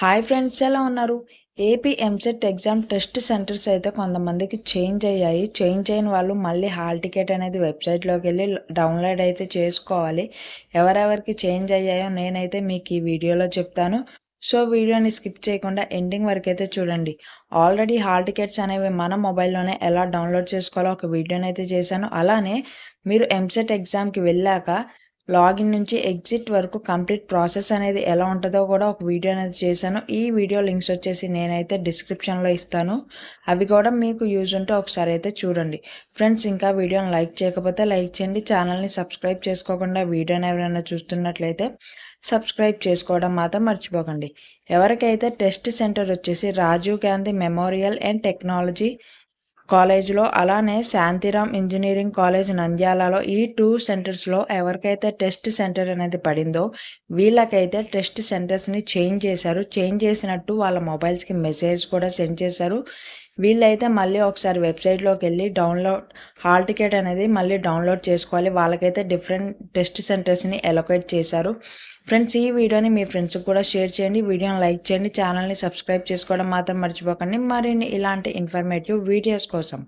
Hi friends ఎలా ఉన్నారు? AP EAMCET exam test centres అయితే కొంతమందికి చేంజ్ అయ్యాయి. చేంజ్ అయిన వాళ్ళు మళ్ళీ హాల్ టికెట్ అనేది వెబ్సైట్లోకి వెళ్ళి డౌన్లోడ్ అయితే చేసుకోవాలి. ఎవరెవరికి చేంజ్ అయ్యాయో నేనైతే మీకు ఈ వీడియోలో చెప్తాను. సో వీడియోని స్కిప్ చేయకుండా ఎండింగ్ వరకు అయితే చూడండి. ఆల్రెడీ హాల్ టికెట్స్ అనేవి మన మొబైల్లోనే ఎలా డౌన్లోడ్ చేసుకోవాలో ఒక వీడియోని అయితే చేశాను. అలానే మీరు ఎంసెట్ ఎగ్జామ్కి వెళ్ళాక లాగిన్ నుంచి ఎగ్జిట్ వరకు కంప్లీట్ ప్రాసెస్ అనేది ఎలా ఉంటుందో కూడా ఒక వీడియో అనేది చేశాను. ఈ వీడియో లింక్స్ వచ్చేసి నేనైతే డిస్క్రిప్షన్లో ఇస్తాను. అవి కూడా మీకు యూజ్ ఉంటే ఒకసారి అయితే చూడండి. ఫ్రెండ్స్ ఇంకా వీడియోని లైక్ చేయకపోతే లైక్ చేయండి. ఛానల్ని సబ్స్క్రైబ్ చేసుకోకుండా వీడియోని ఎవరైనా చూస్తున్నట్లయితే సబ్స్క్రైబ్ చేసుకోవడం మాత్రం మర్చిపోకండి. ఎవరికైతే టెస్ట్ సెంటర్ వచ్చేసి Rajiv Gandhi memorial and technology కాలేజ్లో అలానే శాంతిరామ్ ఇంజనీరింగ్ కాలేజ్ నంద్యాలలో ఈ టూ సెంటర్స్లో ఎవరికైతే టెస్ట్ సెంటర్ అనేది పడిందో వీళ్ళకైతే టెస్ట్ సెంటర్స్ని చేంజ్ చేశారు. చేంజ్ చేసినట్టు వాళ్ళ మొబైల్స్కి మెసేజ్ కూడా సెండ్ చేశారు. వీళ్ళైతే మళ్ళీ ఒకసారి వెబ్సైట్లోకి వెళ్ళి డౌన్లోడ్ హాల్ టికెట్ అనేది మళ్ళీ డౌన్లోడ్ చేసుకోవాలి. వాళ్ళకైతే డిఫరెంట్ టెస్ట్ సెంటర్స్ని ఎలొకేట్ చేశారు. ఫ్రెండ్స్ ఈ వీడియోని మీ ఫ్రెండ్స్కి కూడా షేర్ చేయండి. వీడియోని లైక్ చేయండి. ఛానల్ని సబ్స్క్రైబ్ చేసుకోవడం మాత్రం మర్చిపోకండి. మరిన్ని ఇలాంటి ఇన్ఫర్మేటివ్ వీడియోస్ కోసం.